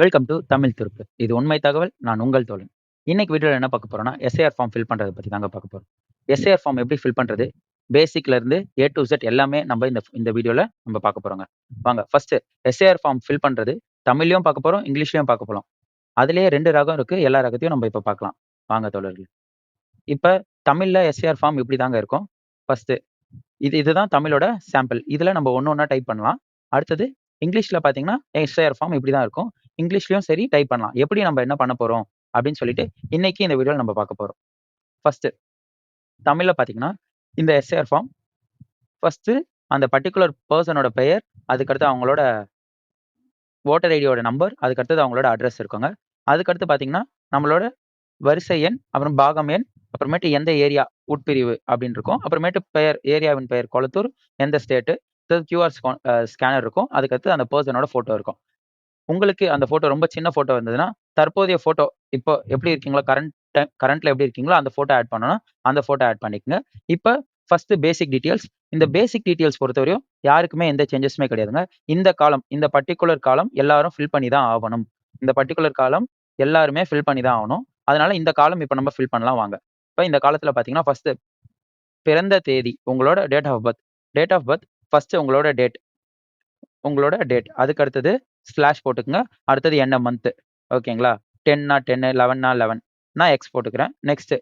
Welcome to Tamil திருப்பு. இது உண்மை தகவல். நான் உங்கள் தோழன். இன்னைக்கு வீடியோவில் என்ன பார்க்க போறோம்னா, எஸ்ஏஆர் ஃபார்ம் ஃபில் பண்ணுறதை பற்றி தாங்க பார்க்க போறோம். எஸ்ஏஆர் ஃபார்ம் எப்படி ஃபில் பண்றது? பேசிக்ல இருந்து ஏ டு செட் எல்லாமே நம்ம இந்த இந்த வீடியோவில் நம்ம பார்க்க போறோங்க. வாங்க ஃபர்ஸ்ட் எஸ்ஏஆர் ஃபார்ம் ஃபில் பண்றது தமிழ்லையும் பார்க்க போறோம், இங்கிலீஷ்லையும் பார்க்க போறோம். அதுலேயே ரெண்டு ரகம் இருக்கு. எல்லா ரகத்தையும் நம்ம இப்போ பார்க்கலாம். வாங்க தோழர்கள் இப்போ தமிழ்ல எஸ்ஏஆர் ஃபார்ம் இப்படி தாங்க இருக்கும். ஃபர்ஸ்ட் இது இதுதான் தமிழோட சாம்பிள். இதில் நம்ம ஒன்று ஒன்றா டைப் பண்ணலாம். அடுத்தது இங்கிலீஷ்ல பார்த்தீங்கன்னா, எஸ்ஏஆர் ஃபார்ம் இப்படி தான் இருக்கும். இங்கிலீஷ்லயும் சரி டைப் பண்ணலாம். எப்படி நம்ம என்ன பண்ண போறோம் அப்படின்னு சொல்லிட்டு இன்னைக்கு இந்த வீடியோல நம்ம பார்க்க போறோம். ஃபர்ஸ்ட் தமிழ்ல பார்த்தீங்கன்னா, இந்த எஸ்ஏஆர் ஃபார்ம் ஃபர்ஸ்ட் அந்த பர்ட்டிகுலர் பெர்சனோட பெயர், அதுக்கடுத்து அவங்களோட வோட்டர் ஐடியோட நம்பர், அதுக்கடுத்தது அவங்களோட அட்ரஸ் இருக்குங்க. அதுக்கடுத்து பார்த்தீங்கன்னா, நம்மளோட வரிசை எண், அப்புறம் பாகம் எண், அப்புறமேட்டு எந்த ஏரியா உட்பிரிவு அப்படின்னு இருக்கும். அப்புறமேட்டு பெயர் ஏரியாவின் பெயர் கொளத்தூர், எந்த ஸ்டேட்டு, கியூஆர் ஸ்கேனர் இருக்கும். அதுக்கடுத்து அந்த பெர்சனோட ஃபோட்டோ இருக்கும். உங்களுக்கு அந்த ஃபோட்டோ ரொம்ப சின்ன ஃபோட்டோ இருந்ததுன்னா, தற்போதைய ஃபோட்டோ இப்போ எப்படி இருக்கீங்களோ கரண்ட் டைம் கரண்ட்ல எப்படி இருக்கீங்களோ அந்த ஃபோட்டோ ஆட் பண்ணணும்னா, அந்த ஃபோட்டோ ஆட் பண்ணிக்கங்க. இப்ப ஃபர்ஸ்ட் பேசிக் டீட்டெயில்ஸ். இந்த பேசிக் டீட்டெயில்ஸ் பொறுத்தவரையும் யாருக்குமே எந்த சேஞ்சஸுமே கிடையாதுங்க. இந்த காலம் இந்த பர்ட்டிகுலர் காலம் எல்லாரும் ஃபில் பண்ணி தான் ஆவணும். இந்த பர்ட்டிகுலர் காலம் எல்லாருமே ஃபில் பண்ணி தான் ஆவணும். அதனால இந்த காலம் இப்ப நம்ம ஃபில் பண்ணலாம் வாங்க. இப்ப இந்த காலத்துல பார்த்தீங்கன்னா, ஃபர்ஸ்ட் பிறந்த தேதி, உங்களோட date of birth. Date of birth first உங்களோட டேட். உங்களோட டேட். அதுக்கு அடுத்தது ஸ்லாஷ் போட்டுக்குங்க அடுத்தது என்ன மந்த்து ஓகேங்களா? 10னா 10, 11னா 11. நான் எக்ஸ் போட்டுக்கிறேன். நெக்ஸ்ட்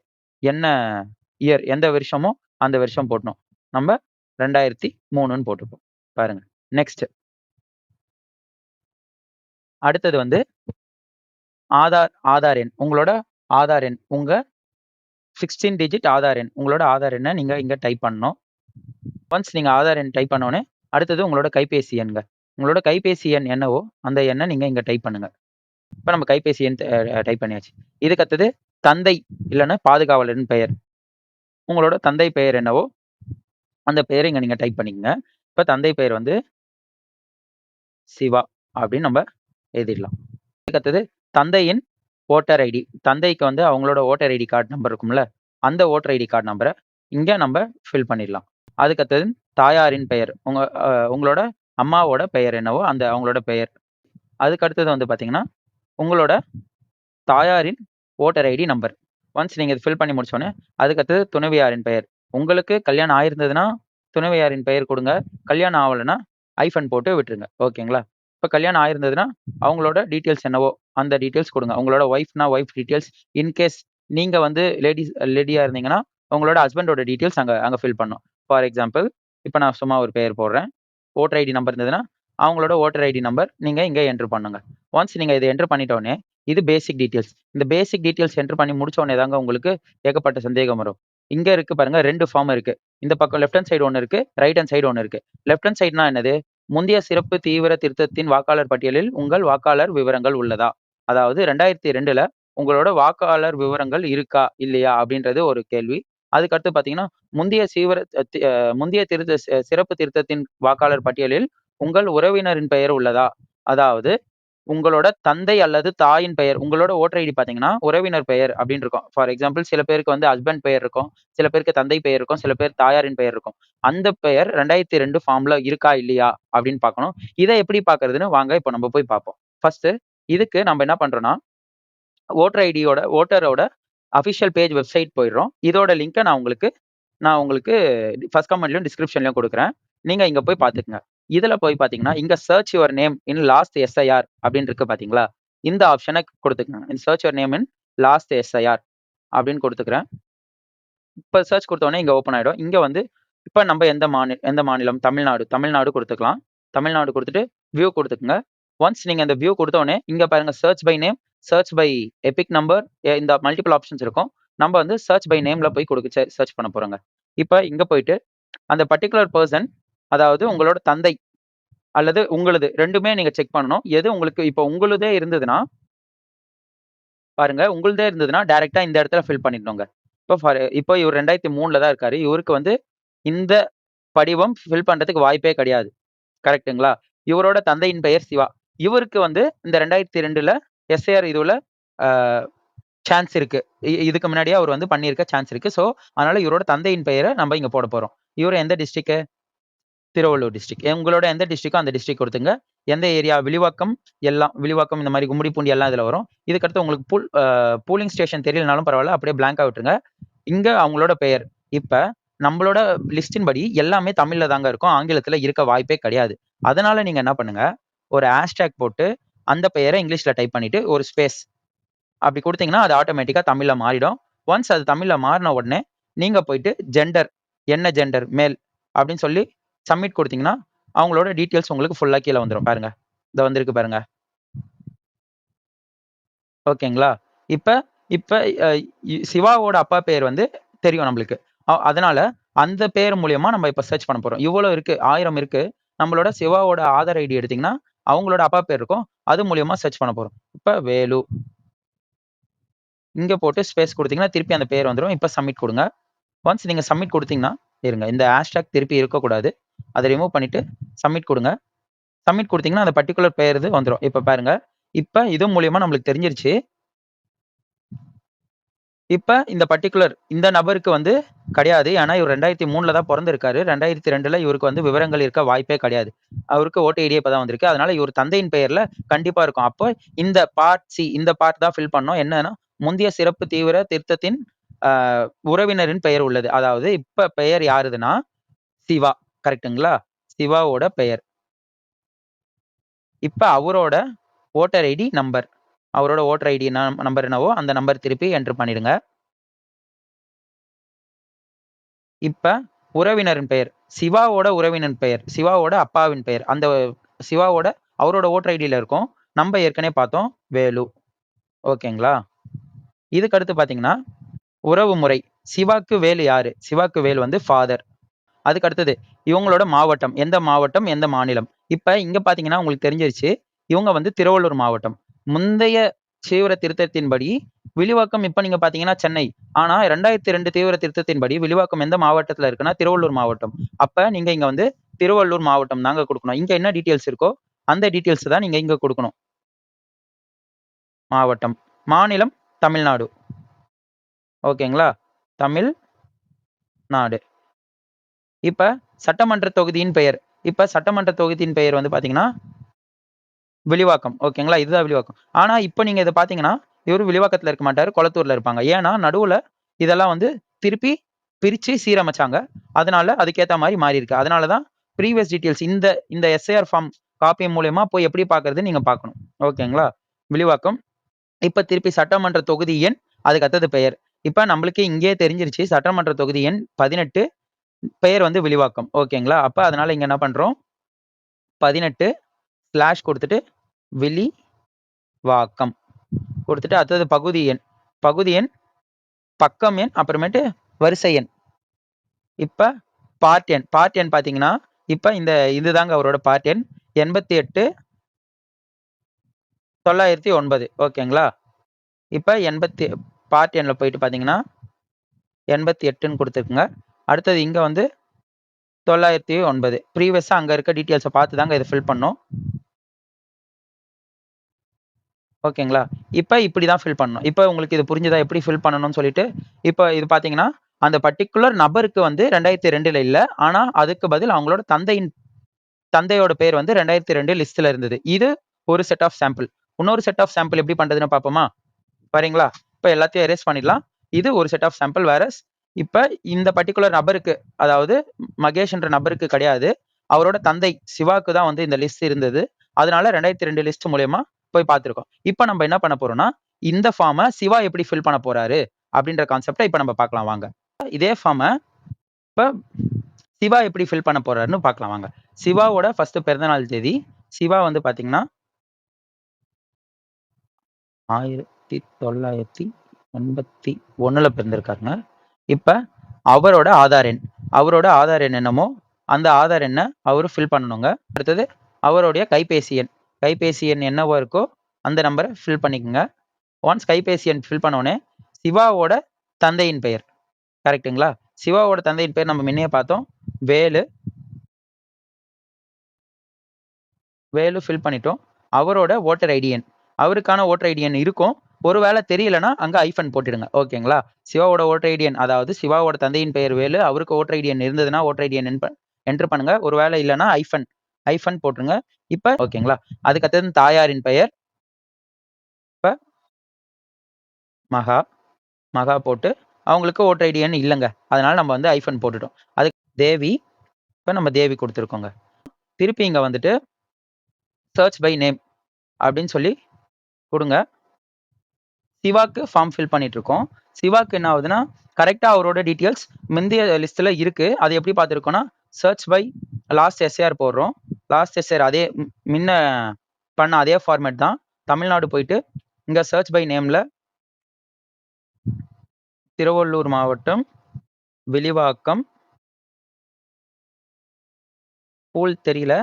என்ன இயர் எந்த வருஷமோ அந்த வருஷம் போடணும். நம்ம 2003ன்னு போட்டுப்போம். பாருங்க. நெக்ஸ்ட். அடுத்தது வந்து ஆதார் ஆதார் எண். உங்களோட ஆதார் எண். உங்க 16 டிஜிட் ஆதார் எண். உங்களோட ஆதார் எண்ணை நீங்க இங்க டைப் பண்ணணும். ஒன்ஸ் நீங்க ஆதார் எண் டைப் பண்ண அடுத்தது உங்களோட கைபேசி எண்கள் உங்களோட கைபேசி எண் என்னவோ அந்த எண்ணை நீங்க இங்க டைப் பண்ணுங்க. இப்ப நம்ம கைபேசி எண் டைப் பண்ணியாச்சு. இதுக்கு அடுத்தது தந்தை இல்லன்னா பாதுகாவலரின் பெயர். உங்களோட தந்தை பெயர் என்னவோ அந்த பெயரை இங்க நீங்க டைப் பண்ணிக்கங்க. இப்ப தந்தை பெயர் வந்து சிவா அப்படின்னு நம்ம எழுதிடலாம். இதுக்கத்தது அடுத்தது தந்தையின் ஓட்டர் ஐடி. தந்தைக்கு வந்து அவங்களோட ஓட்டர் ஐடி கார்டு நம்பர் இருக்கும்ல, அந்த ஓட்டர் ஐடி கார்டு நம்பரை இங்க நம்ம ஃபில் பண்ணிடலாம். அதுக்கு தாயாரின் பெயர். உங்க உங்களோட அம்மாவோட பெயர் என்னவோ அந்த அவங்களோட பெயர். அதுக்கு அடுத்தது வந்து பார்த்தீங்கன்னா, உங்களோட தாயாரின் ஓட்டர் ஐடி நம்பர். ஒன்ஸ் நீங்கள் இது ஃபில் பண்ணி முடிச்சோன்னே அதுக்கடுத்தது அதுக்கு துணைவியாரின் பெயர். உங்களுக்கு கல்யாணம் ஆயிருந்ததுன்னா, துணைவியாரின் பெயர் கொடுங்க கல்யாணம் ஆகலைன்னா ஐஃபன் போட்டு விட்டுருங்க. ஓகேங்களா? இப்போ கல்யாணம் ஆயிருந்ததுன்னா, அவங்களோட டீட்டெயில்ஸ் என்னவோ அந்த டீட்டெயில்ஸ் கொடுங்க உங்களோட ஒய்ஃப்னா ஒய்ஃப் டீட்டெயில்ஸ். இன்கேஸ் நீங்கள் வந்து லேடிஸ் லேடியாக இருந்தீங்கன்னா, உங்களோட ஹஸ்பண்டோட டீட்டெயில்ஸ் அங்கே அங்கே ஃபில் பண்ணும் ஃபார் எக்ஸாம்பிள் இப்போ நான் சும்மா ஒரு பெயர் போடுறேன். ஓட்டர் ஐடி நம்பர் இருந்ததுன்னா, அவங்களோட ஓட்டர் ஐடி நம்பர் நீங்கள் இங்கே என்ட்ரு பண்ணுங்க. ஒன்ஸ் நீங்கள் இதை என்ட்ரு பண்ணிட்டோன்னே இது பேசிக் டீட்டெயில்ஸ். இந்த பேசிக் டீட்டெயில்ஸ் என்ட்ரு பண்ணி முடிச்ச உடனே தாங்க உங்களுக்கு ஏகப்பட்ட சந்தேகம் வரும். இங்கே இருக்கு பாருங்க ரெண்டு ஃபார்ம் இருக்கு. இந்த பக்கம் லெஃப்ட் ஹேண்ட் சைடு ஒன்று இருக்கு. ரைட் ஹேண்ட் சைடு ஒன்று இருக்கு. லெஃப்ட் ஹேண்ட் சைடுனா என்னது? முந்தைய சிறப்பு தீவிர திருத்தத்தின் வாக்காளர் பட்டியலில் உங்கள் வாக்காளர் விவரங்கள் உள்ளதா? அதாவது 2002ல உங்களோட வாக்காளர் விவரங்கள் இருக்கா? இல்லையா? அப்படின்றது ஒரு கேள்வி. அதுக்கடுத்து பார்த்தீங்கன்னா, முந்தைய சீவிர முந்தைய திருத்த சிறப்பு திருத்தத்தின் வாக்காளர் பட்டியலில் உங்கள் உறவினரின் பெயர் உள்ளதா? அதாவது உங்களோட தந்தை அல்லது தாயின் பெயர். உங்களோட ஓட்டர் ஐடி பார்த்தீங்கன்னா, உறவினர் பெயர் அப்படின்னு இருக்கும். ஃபார் எக்ஸாம்பிள் சில பேருக்கு வந்து ஹஸ்பண்ட் பெயர் இருக்கும். சில பேருக்கு தந்தை பெயர் இருக்கும். சில பேர் தாயாரின் பெயர் இருக்கும். அந்த பெயர் 2002 ஃபார்ம்ல இருக்கா? இல்லையா? அப்படின்னு பார்க்கணும். இதை எப்படி பார்க்கறதுன்னு வாங்க இப்போ நம்ம போய் பார்ப்போம். ஃபர்ஸ்ட் இதுக்கு நம்ம என்ன பண்றோம்னா, ஓட்டர் ஐடியோட ஓட்டரோட அஃபிஷியல் பேஜ் வெப்சைட் போயிடுறோம். இதோட லிங்கை நான் உங்களுக்கு நான் உங்களுக்கு ஃபர்ஸ்ட் கமெண்ட்லையும் டிஸ்கிரிப்ஷன்லையும் கொடுக்குறேன் நீங்கள் இங்கே போய் பார்த்துக்கங்க. இதில் போய் பார்த்தீங்கன்னா, இங்கே search your name in last SIR அப்படின்னு இருக்கு பார்த்தீங்களா? இந்த ஆப்ஷனை கொடுத்துக்கோங்க in search your name in last SIR அப்படின்னு கொடுத்துக்கிறேன் இப்போ சர்ச் கொடுத்தோடனே இங்கே ஓப்பன் ஆகிடும் இங்கே வந்து இப்போ நம்ம எந்த மாநில எந்த மாநிலம்? தமிழ்நாடு. தமிழ்நாடு கொடுத்துக்கலாம் தமிழ்நாடு கொடுத்துட்டு வியூ கொடுத்துக்குங்க ஒன்ஸ் நீங்க அந்த வியூ கொடுத்தோடனே இங்க பாருங்க search by name, search by EPIC number இந்த மல்டிபிள் ஆப்ஷன்ஸ் இருக்கும். நம்ம வந்து சர்ச் பை நேம்ல போய் கொடுக்க சர்ச் பண்ண போறோங்க. இப்ப இங்க போயிட்டு அந்த பர்ட்டிகுலர் பர்சன் அதாவது உங்களோட தந்தை அல்லது உங்களுது ரெண்டுமே நீங்க செக் பண்ணணும். எது உங்களுக்கு இப்போ உங்களுதே இருந்ததுன்னா பாருங்க உங்களுதே இருந்ததுன்னா, டைரக்டா இந்த இடத்துல ஃபில் பண்ணிடணுங்க. இப்போ ஃபார் இப்போ இவர் ரெண்டாயிரத்தி மூணுல தான் இருக்காரு. இவருக்கு வந்து இந்த படிவம் ஃபில் பண்றதுக்கு வாய்ப்பே கிடையாது. கரெக்ட்டுங்களா? இவரோட தந்தையின் பெயர் சிவா. இவருக்கு வந்து இந்த 2002ல எஸ்ஏஆர் இதுல சான்ஸ் இருக்கு. இதுக்கு முன்னாடியே அவர் வந்து பண்ணியிருக்க சான்ஸ் இருக்கு. ஸோ, அதனால இவரோட தந்தையின் பெயரை நம்ம இங்க போட போறோம். இவரு எந்த டிஸ்ட்ரிக்ட்? திருவள்ளூர் டிஸ்ட்ரிக் உங்களோட எந்த டிஸ்ட்ரிக்கோ அந்த டிஸ்ட்ரிக் கொடுத்துங்க. எந்த ஏரியா விழிவாக்கம் எல்லாம் விழிவாக்கம் இந்த மாதிரி கும்மிடிப்பூண்டி எல்லாம் இதில் வரும். இதுக்கடுத்து உங்களுக்கு பூல் பூலிங் ஸ்டேஷன் தெரியலனாலும் பரவாயில்ல. அப்படியே பிளாங்காக விட்டுருங்க. இங்கே அவங்களோட பெயர். இப்போ நம்மளோட லிஸ்டின் படி எல்லாமே தமிழில் தாங்க இருக்கும். ஆங்கிலத்தில் இருக்க வாய்ப்பே கிடையாது. அதனால நீங்கள் என்ன பண்ணுங்க? ஒரு ஹேஷ்டேக் போட்டு அந்த பெயரை இங்கிலீஷில் டைப் பண்ணிட்டு ஒரு ஸ்பேஸ் அப்படி கொடுத்தீங்கன்னா அது ஆட்டோமேட்டிக்காக தமிழில் மாறிடும். ஒன்ஸ் அது தமிழில் மாறின உடனே நீங்க போயிட்டு ஜெண்டர் என்ன ஜெண்டர் மேல் அப்படின்னு சொல்லி சப்மிட் கொடுத்தீங்கன்னா அவங்களோட டீட்டெயில்ஸ் உங்களுக்கு ஃபுல்லாக கீழே வந்துடும் பாருங்க. இதை வந்திருக்கு பாருங்க. ஓகேங்களா இப்போ இப்போ சிவாவோட அப்பா பேர் வந்து தெரியும் நம்மளுக்கு. அதனால அந்த பேர் மூலியமா நம்ம இப்போ சர்ச் பண்ண போகிறோம் இவ்வளோ இருக்கு ஆயிரம் இருக்கு. நம்மளோட சிவாவோட ஆதார் ஐடி எடுத்தீங்கன்னா அவங்களோட அப்பா பேர் இருக்கும். அது மூலியமா சர்ச் பண்ண போறோம். இப்ப வேலு. இங்க போட்டு ஸ்பேஸ் கொடுத்தீங்கன்னா திருப்பி அந்த பேர் வந்துடும் இப்ப சப்மிட் கொடுங்க. ஒன்ஸ் நீங்க சப்மிட் கொடுத்தீங்கன்னா இருங்க. இந்த ஹேஷ்டாக் திருப்பி இருக்கக்கூடாது. அதை ரிமூவ் பண்ணிட்டு சப்மிட் கொடுங்க. சப்மிட் கொடுத்தீங்கன்னா அந்த பர்டிகுலர் பேர் இது வந்துடும் இப்ப பாருங்க. இப்ப இது மூலியமா நம்மளுக்கு தெரிஞ்சிருச்சு. இப்போ இந்த பர்டிகுலர் இந்த நபருக்கு வந்து கிடையாது. ஏன்னா இவர் ரெண்டாயிரத்தி மூணில் தான் பிறந்திருக்காரு. ரெண்டாயிரத்தி ரெண்டில் இவருக்கு வந்து விவரங்கள் இருக்க வாய்ப்பே கிடையாது. அவருக்கு ஓட்டு ஐடியா இப்பதான் வந்திருக்கு. அதனால இவர் தந்தையின் பெயரில் கண்டிப்பாக இருக்கும். அப்போ இந்த பார்ட் சி இந்த பார்ட் தான் ஃபில் பண்ணோம் என்னன்னா முந்தைய சிறப்பு தீவிர திருத்தத்தின் உறவினரின் பெயர் உள்ளது. அதாவது இப்போ பெயர் யாருதுன்னா சிவா. கரெக்ட்டுங்களா? சிவாவோட பெயர். இப்போ அவரோட ஓட்டர் ஐடி நம்பர். அவரோட ஓட்டர் ஐடி நம்பர் என்னவோ அந்த நம்பர் திருப்பி என்ட்ரு பண்ணிடுங்க. இப்போ உறவினரின் பெயர் சிவாவோட உறவினரின் பெயர் சிவாவோட அப்பாவின் பெயர் அந்த சிவாவோட அவரோட ஓட்டர் ஐடியில் இருக்கும் நம்ம ஏற்கனவே பார்த்தோம் வேலு. ஓகேங்களா? இதுக்கு அடுத்து பாத்தீங்கன்னா உறவு முறை சிவாக்கு வேலு யாரு? சிவாக்கு வேலு வந்து ஃபாதர் அதுக்கு அடுத்தது இவங்களோட மாவட்டம் எந்த மாவட்டம் எந்த மாநிலம்? இப்போ இங்கே பார்த்தீங்கன்னா உங்களுக்கு தெரிஞ்சிருச்சு இவங்க வந்து திருவள்ளூர் மாவட்டம். முந்தைய தீவிர திருத்தத்தின்படி விழிவாக்கம் இப்ப நீங்க பாத்தீங்கன்னா சென்னை. ஆனா ரெண்டாயிரத்தி ரெண்டு தீவிர திருத்தத்தின்படி விழிவாக்கம் எந்த மாவட்டத்துல இருக்குன்னா திருவள்ளூர் மாவட்டம். அப்ப நீங்க இங்க வந்து திருவள்ளூர் மாவட்டம் தாங்க கொடுக்கணும். இங்க என்ன டீட்டெயில்ஸ் இருக்கோ அந்த டீட்டெயில்ஸ் தான் நீங்க இங்க கொடுக்கணும். மாவட்டம். மாநிலம் தமிழ்நாடு. ஓகேங்களா? தமிழ் நாடு இப்ப சட்டமன்ற தொகுதியின் பெயர். இப்ப சட்டமன்ற தொகுதியின் பெயர் வந்து பாத்தீங்கன்னா விழிவாக்கம் ஓகேங்களா? இதுதான் விழிவாக்கம் ஆனால் இப்போ நீங்கள் இதை பார்த்தீங்கன்னா இவர் விழிவாக்கத்தில் இருக்க மாட்டார் குளத்தூரில் இருப்பாங்க. ஏன்னா நடுவில் இதெல்லாம் வந்து திருப்பி பிரித்து சீரமைச்சாங்க. அதனால அதுக்கேற்ற மாதிரி மாறி இருக்கு அதனாலதான் ப்ரீவியஸ் டீட்டெயில்ஸ் இந்த இந்த எஸ்ஐஆர் ஃபார்ம் காப்பி மூலயமா போய் எப்படி பார்க்கறது நீங்கள் பார்க்கணும் ஓகேங்களா? விழிவாக்கம் இப்போ திருப்பி சட்டமன்ற தொகுதி எண் அதுக்கு அடுத்தது பெயர். இப்போ நம்மளுக்கு இங்கேயே தெரிஞ்சிருச்சு சட்டமன்ற தொகுதி எண் பதினெட்டு பெயர் வந்து விழிவாக்கம் ஓகேங்களா? அப்போ அதனால இங்கே என்ன பண்ணுறோம் பதினெட்டு ஸ்லாஷ் கொடுத்துட்டு விழி வாக்கம். கொடுத்துட்டு அடுத்தது பகுதி எண். பகுதி எண் பக்கம் எண் அப்புறமேட்டு வரிசை எண். இப்போ பார்ட் எண். பார்ட் எண் பார்த்தீங்கன்னா இப்போ இந்த இதுதாங்க அவரோட பார்ட் எண். எண்பத்தி எட்டு தொள்ளாயிரத்தி ஒன்பது. ஓகேங்களா? இப்போ எண்பத்தி பார்ட் எண்ணில் போயிட்டு பார்த்தீங்கன்னா எண்பத்தி எட்டுன்னு கொடுத்துருக்குங்க. அடுத்தது இங்கே வந்து தொள்ளாயிரத்தி ஒன்பது. ப்ரீவியஸாக அங்கே இருக்க டீட்டெயில்ஸை பார்த்து தாங்க இதை ஃபில் பண்ணோம். ஓகேங்களா? இப்போ இப்படி தான் ஃபில் பண்ணணும். இப்போ உங்களுக்கு இது புரிஞ்சுதா? எப்படி ஃபில் பண்ணணும்னு சொல்லிட்டு இப்போ இது பார்த்தீங்கன்னா அந்த பர்டிகுலர் நபருக்கு வந்து ரெண்டாயிரத்தி ரெண்டுல இல்லை. ஆனா அதுக்கு பதில் அவங்களோட தந்தையின் தந்தையோட பேர் வந்து ரெண்டாயிரத்தி ரெண்டு லிஸ்ட்ல இருந்தது. இது ஒரு செட் ஆஃப் சாம்பிள் இன்னொரு செட் ஆஃப் சாம்பிள் எப்படி பண்ணுறதுன்னு பார்ப்போமா வரீங்களா இப்போ எல்லாத்தையும் எரேஸ் பண்ணிடலாம். இது ஒரு செட் ஆஃப் சாம்பிள் வேறஸ் இப்ப இந்த பர்டிகுலர் நபருக்கு அதாவது மகேஷ்ன்ற நபருக்கு கிடையாது. அவரோட தந்தை சிவாக்கு தான் வந்து இந்த லிஸ்ட் இருந்தது. அதனால ரெண்டாயிரத்தி ரெண்டு லிஸ்ட் மூலியமா போய் பார்த்துருக்கோம். இப்போ நம்ம என்ன பண்ண போறோம்னா இந்த ஃபார்மை சிவா எப்படி ஃபில் பண்ண போறாரு அப்படின்ற கான்செப்டை இப்போ நம்ம பார்க்கலாம் வாங்க. இதே ஃபார்மை இப்போ சிவா எப்படி ஃபில் பண்ண போறாருன்னு பார்க்கலாம் வாங்க. சிவாவோட ஃபர்ஸ்ட் பிறந்தநாள் தேதி சிவா வந்து பாத்தீங்கன்னா ஆயிரத்தி தொள்ளாயிரத்தி எண்பத்தி ஒன்றில் பிறந்திருக்காருங்க. இப்ப அவரோட ஆதார் எண் அவரோட ஆதார் எண் என்னமோ அந்த ஆதார் எண்ணை அவர் ஃபில் பண்ணணுங்க. அடுத்தது அவருடைய கைபேசி எண் கைபேசி எண் என்னவோ இருக்கோ அந்த நம்பரை ஃபில் பண்ணிக்கோங்க. ஒன்ஸ் கைபேசி எண் ஃபில் பண்ணோடனே சிவாவோட தந்தையின் பெயர். கரெக்ட்டுங்களா சிவாவோட தந்தையின் பேர் நம்ம முன்னே பார்த்தோம். வேலு. வேலு ஃபில் பண்ணிட்டோம். அவரோட ஓட்டர் ஐடி எண். அவருக்கான ஓட்டர் ஐடி எண் இருக்கும். ஒருவேளை தெரியலனா அங்கே ஐஃபன் போட்டுடுங்க. ஓகேங்களா சிவாவோட ஓட்டர் ஐடி எண் அதாவது சிவாவோட தந்தையின் பெயர் வேலு அவருக்கு ஓட்டர் ஐடி எண் இருந்ததுன்னா ஓட்டர் ஐடி எண் என்ட்ரு பண்ணுங்க. ஒருவேளை இல்லைனா ஐஃபன் ஹைஃபன் போட்டுருங்க. இப்ப ஓகேங்களா? அதுக்கடுத்தது தாயாரின் பெயர். இப்ப மகா. மகா போட்டு அவங்களுக்கு ஓட்டர் ஐடி எண் அதனால நம்ம வந்து ஐஃபன் போட்டுட்டோம். அதுக்கு தேவி. இப்போ நம்ம தேவி கொடுத்துருக்கோங்க திருப்பி இங்க வந்துட்டு சர்ச் பை நேம் அப்படின்னு சொல்லி கொடுங்க சிவாக்கு ஃபார்ம் ஃபில் பண்ணிட்டு இருக்கோம். சிவாக்கு என்ன ஆகுதுன்னா, கரெக்டாக அவரோட டீட்டெயில்ஸ் முந்தைய லிஸ்ட்டில் இருக்கு. அது எப்படி பார்த்திருக்கோம்னா, சர்ச் பை லாஸ்ட் எஸ்ஏஆர் போடுறோம். லாஸ்ட் சார் அதே முன்ன பண்ண அதே ஃபார்மேட் தான். தமிழ்நாடு போயிட்டு, இங்கே சர்ச் பை நேமில் திருவள்ளூர் மாவட்டம், விளிவாக்கம் பூல் தெரியல.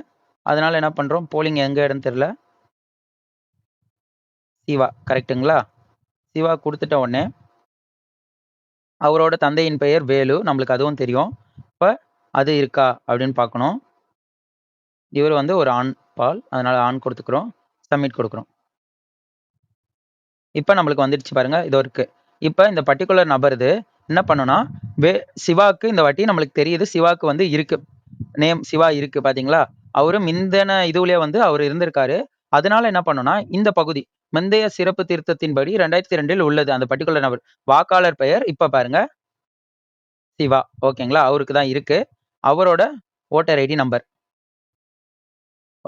அதனால என்ன பண்ணுறோம் போலிங் எங்கே இடம் தெரியல. சிவா கரெக்ட்டுங்களா? சிவா கொடுத்துட்ட உடனே அவரோட தந்தையின் பெயர் வேலு. நம்மளுக்கு அதுவும் தெரியும். இப்போ அது இருக்கா அப்படின்னு பார்க்கணும். இவர் வந்து ஒரு ஆண் பால். அதனால் ஆண் கொடுத்துக்கிறோம் சப்மிட் கொடுக்குறோம் இப்போ நம்மளுக்கு வந்துடுச்சு பாருங்க. இதோ இருக்கு. இப்போ இந்த பர்ட்டிகுலர் நபர் இது என்ன பண்ணுன்னா வே சிவாக்கு இந்த வாட்டி நம்மளுக்கு தெரியுது. சிவாக்கு வந்து இருக்கு. நேம் சிவா இருக்கு பார்த்தீங்களா? அவரு மிந்தன இதுவுலயே வந்து அவர் இருந்திருக்காரு. அதனால என்ன பண்ணுன்னா இந்த பகுதி முந்தைய சிறப்பு திருத்தத்தின்படி 2002ல் உள்ளது. அந்த பர்டிகுலர் நபர். வாக்காளர் பெயர் இப்ப பாருங்க. சிவா. ஓகேங்களா? அவருக்கு தான் இருக்கு. அவரோட ஓட்டர் ஐடி நம்பர்.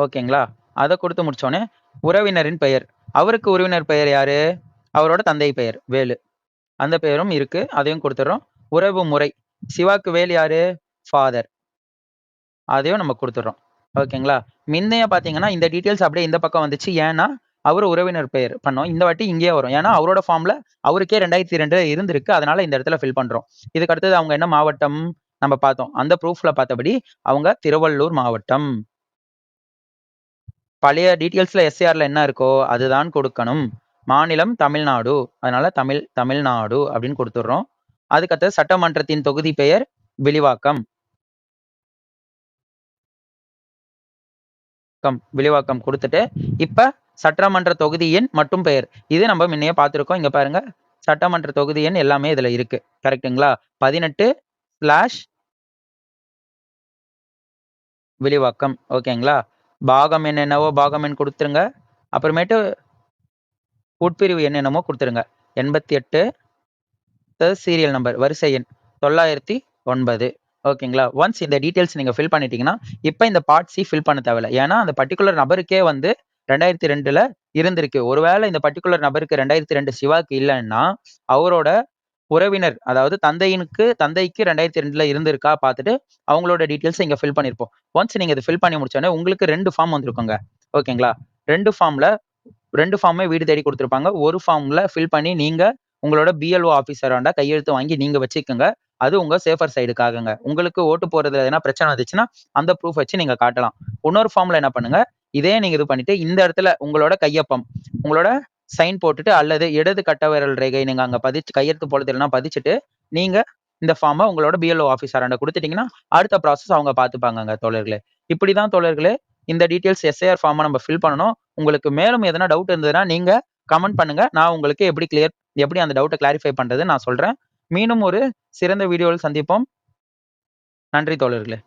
ஓகேங்களா? அதை கொடுத்து முடிச்சோடனே உறவினரின் பெயர். அவருக்கு உறவினர் பெயர் யாரு? அவரோட தந்தை பெயர் வேலு. அந்த பெயரும் இருக்கு. அதையும் கொடுத்துட்றோம் உறவு முறை. சிவாக்கு வேல் யாரு? ஃபாதர். அதையும் நம்ம கொடுத்துட்றோம் ஓகேங்களா? முந்தைய பார்த்தீங்கன்னா, இந்த டீட்டெயில்ஸ் அப்படியே இந்த பக்கம் வந்துச்சு. ஏன்னா, அவர் உறவினர் பெயர் பண்ணோம். இந்த வாட்டி இங்கேயே வரும். ஏன்னா, அவரோட ஃபார்ம்ல அவருக்கே 2002 இருந்திருக்கு. அதனால இந்த இடத்துல ஃபில் பண்றோம். இதுக்கு அடுத்தது அவங்க என்ன மாவட்டம் நம்ம பார்த்தோம். அந்த ப்ரூஃப்ல பார்த்தபடி அவங்க திருவள்ளூர் மாவட்டம். பழைய டீட்டெயில்ஸ்ல எஸ்ஏஆர்ல என்ன இருக்கோ அதுதான் கொடுக்கணும். மாநிலம் தமிழ்நாடு. அதனால தமிழ் தமிழ்நாடு அப்படின்னு குடுத்துடுறோம். அதுக்கடுத்து சட்டமன்றத்தின் தொகுதி பெயர் விளிவாக்கம். கம் விளிவாக்கம் குடுத்துட்டு, இப்ப சட்டமன்ற தொகுதியின் மட்டும் பெயர். இது நம்ம முன்னையே பார்த்துருக்கோம் இங்க பாருங்க. சட்டமன்ற தொகுதி எண் எல்லாமே இதுல இருக்கு. கரெக்டுங்களா பதினெட்டு ஸ்லாஷ் விளிவாக்கம். ஓகேங்களா? பாகம் எண் என்னவோ பாகம் எண் கொடுத்துருங்க அப்புறமேட்டு உட்பிரிவு எண் என்னமோ குடுத்துருங்க. 88 அடுத்தது சீரியல் நம்பர் வரிசை எண் 909 ஓகேங்களா? ஒன்ஸ் இந்த டீட்டெயில்ஸ் நீங்கள் ஃபில் பண்ணிட்டீங்கன்னா, இப்போ இந்த பார்ட் சி ஃபில் பண்ண தேவையில்ல. ஏன்னா, அந்த பர்டிகுலர் நபருக்கே வந்து 2002ல இருந்திருக்கு. ஒருவேளை இந்த பர்ட்டிகுலர் நபருக்கு 2002 சிவாக்கு இல்லைன்னா அவரோட உறவினர் அதாவது தந்தையினுக்கு தந்தைக்கு 2002ல இருந்திருக்கா பார்த்துட்டு, அவங்களோட டீட்டெயில்ஸ் இங்கே ஃபில் பண்ணியிருப்போம். ஒன்ஸ் நீங்கள் இதை ஃபில் பண்ணி முடிச்சோடனே உங்களுக்கு ரெண்டு ஃபார்ம் வந்திருக்குங்க. ஓகேங்களா? ரெண்டு ஃபார்ம்ல ரெண்டு ஃபார்மே வீடு தேடி கொடுத்துருப்பாங்க ஒரு ஃபார்ம்ல ஃபில் பண்ணி நீங்கள் உங்களோட பிஎல்ஓ ஆஃபீஸராண்ட கையெழுத்து வாங்கி நீங்கள் வச்சுக்கோங்க அது உங்கள் சேஃபர் சைடுக்காகங்க. உங்களுக்கு ஓட்டு போகிறது எதனா பிரச்சனை வந்துச்சுன்னா, அந்த ப்ரூஃப் வச்சு நீங்கள் காட்டலாம். இன்னொரு ஃபார்மில் என்ன பண்ணுங்கள் இதே நீங்கள் இது பண்ணிட்டு இந்த இடத்துல உங்களோட கையொப்பம், உங்களோட சைன் போட்டுட்டு அல்லது இடது கட்டவிரல் ரேகை நீங்க அங்க பதிச்சு கையெழுத்து போட தெரியலனா பதிச்சுட்டு, நீங்க இந்த ஃபார்மை உங்களோட பிஎல்ஓ ஆஃபீஸராண்ட கொடுத்துட்டீங்கன்னா அடுத்த ப்ராசஸ் அவங்க பார்த்துப்பாங்க தோழர்களே. இப்படிதான் தோழர்களே இந்த டீட்டெயில்ஸ் எஸ்ஐஆர் ஃபார்மை நம்ம ஃபில் பண்ணணும். உங்களுக்கு மேலும் எதனா டவுட் இருந்ததுன்னா, நீங்க கமெண்ட் பண்ணுங்க. நான் உங்களுக்கு எப்படி கிளியர் எப்படி அந்த டவுட்டை கிளாரிஃபை பண்ணுறது நான் சொல்றேன். மீண்டும் ஒரு சிறந்த வீடியோவில் சந்திப்போம். நன்றி தோழர்களே.